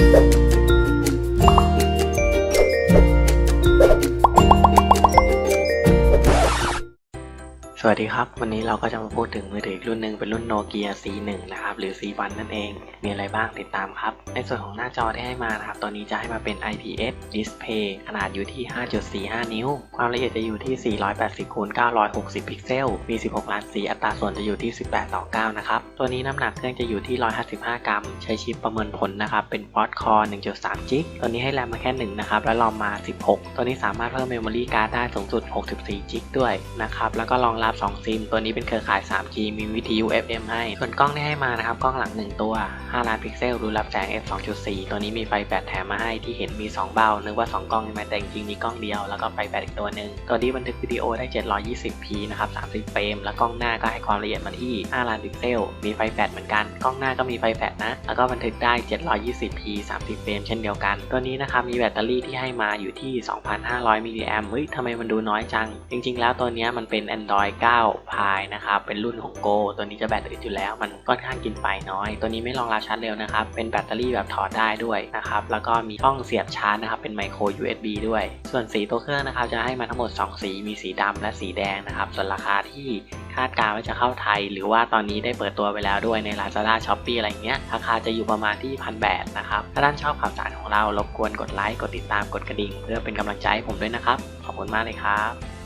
Thank you. สวัสดีครับ วันนี้เราก็จะมาพูดถึงมือถืออีกรุ่นหนึ่งเป็นรุ่นโนเกีย C1 นะครับ หรือ C1 นั่นเอง มีอะไรบ้างติดตามครับ ในส่วนของหน้าจอที่ให้มานะครับ ตัวนี้จะให้มาเป็น IPS Display ขนาดอยู่ที่ 5.45 นิ้ว ความละเอียดจะอยู่ที่ 480คูณ960 พิกเซล มี 16 ล้านสี อัตราส่วนจะอยู่ที่ 18ต่อ9นะครับ ตัวนี้น้ำหนักเครื่องจะอยู่ที่ 155 กรัม ใช้ชิปประเมินผลนะครับ เป็น Quad Core 1.3จิก ตัวนี้ให้แรมมาแค่ 1 นะครับ แล้วรอมมา 16 ตัวนี้สามารถเพิ่ม Memory Card ได้สูงสุด 64จิกด้วยนะครับ แล้วก็รองรับ2ซิม ตัวนี้เป็นเครือข่าย 3G มีวิทยุ FM ให้ ส่วนกล้องที่ให้มานะครับ กล้องหลัง 1 ตัว 5 ล้านพิกเซล รูรับแสง f 2.4 ตัวนี้มีไฟแบตแถมมาให้ที่เห็นมี 2 เบ้า นึกว่า 2 กล้องใช่ไหมแต่จริงๆมีกล้องเดียว แล้วก็ไฟแบตอีกตัวหนึ่ง ตัวนี้บันทึกวิดีโอได้ 720p นะครับ 30 เฟรม แล้วกล้องหน้าก็ให้ความละเอียดมาที่ 5 ล้านพิกเซล มีไฟแฟลชเหมือนกัน กล้องหน้าก็มีไฟแฟลชนะ แล้วก็บันทึกได้ 720p 30 เฟรมเช่นเดียวกัน ตัวนี้นะครับมีแบตเตอรี่ที่ให้มาอยู่ที่ 2,500 มิลลิแอมเฮ้ยทำไมมันดูน้อยจัง จริง ๆ แล้วตัวนี้มันเป็น Android 9 p i นะครับ เป็นรุ่นของ Go ตัวนี้จะแบตอึดอยู่แล้ว มันค่อนข้างกินไฟน้อย ตัวนี้ไม่รองรับชาร์จเร็วนะครับ เป็นแบตเตอรี่แบบถอดได้ด้วยนะครับ แล้วก็มีช่องเสียบชาร์จนะครับ เป็นไมโคร USB ด้วย ส่วนสีตัวเครื่องนะครับ จะให้มาทั้งหมด 2 สี มีสีดำและสีแดงนะครับ ส่วนราคาที่คาดการณ์ว่าจะเข้าไทย หรือว่าตอนนี้ได้เปิดตัวไปแล้วด้วยใน Lazada Shopee อะไรเงี้ย ราคาจะอยู่ประมาณที่พันแปดนะครับ ถ้าท่านชอบข่าวสารของเรา รบกวนกดไลค์ กดติดตาม กดกระดิ่ง เพื่อเป็นกำลังใจให้ผมด้วยนะครับ ขอบคุณมากเลยครับ